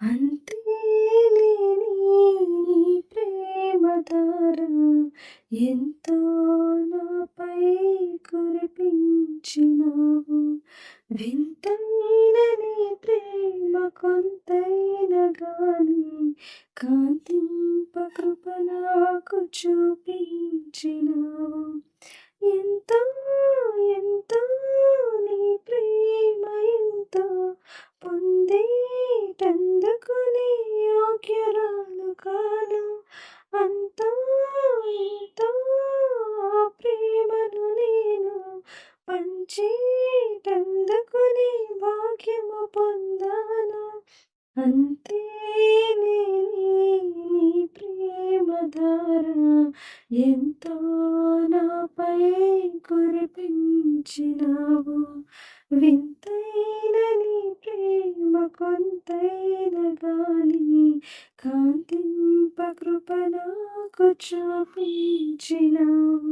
అంతేలేని నీ ప్రేమధార ఎంతో నాపై కురిపించినావు. వింతైన నీ ప్రేమ కొంతైన గాని కాంతింప కృప నాకు చూపించినావు పంచేటందుకు భాగ్యము పొందాను. అంతే నీ ప్రేమధార ఎంతో నాపై కురిపించినావు. వింతైన నీ ప్రేమ కొంతైన గాలి. కాంతింప కృప నాకు చూపించినావు.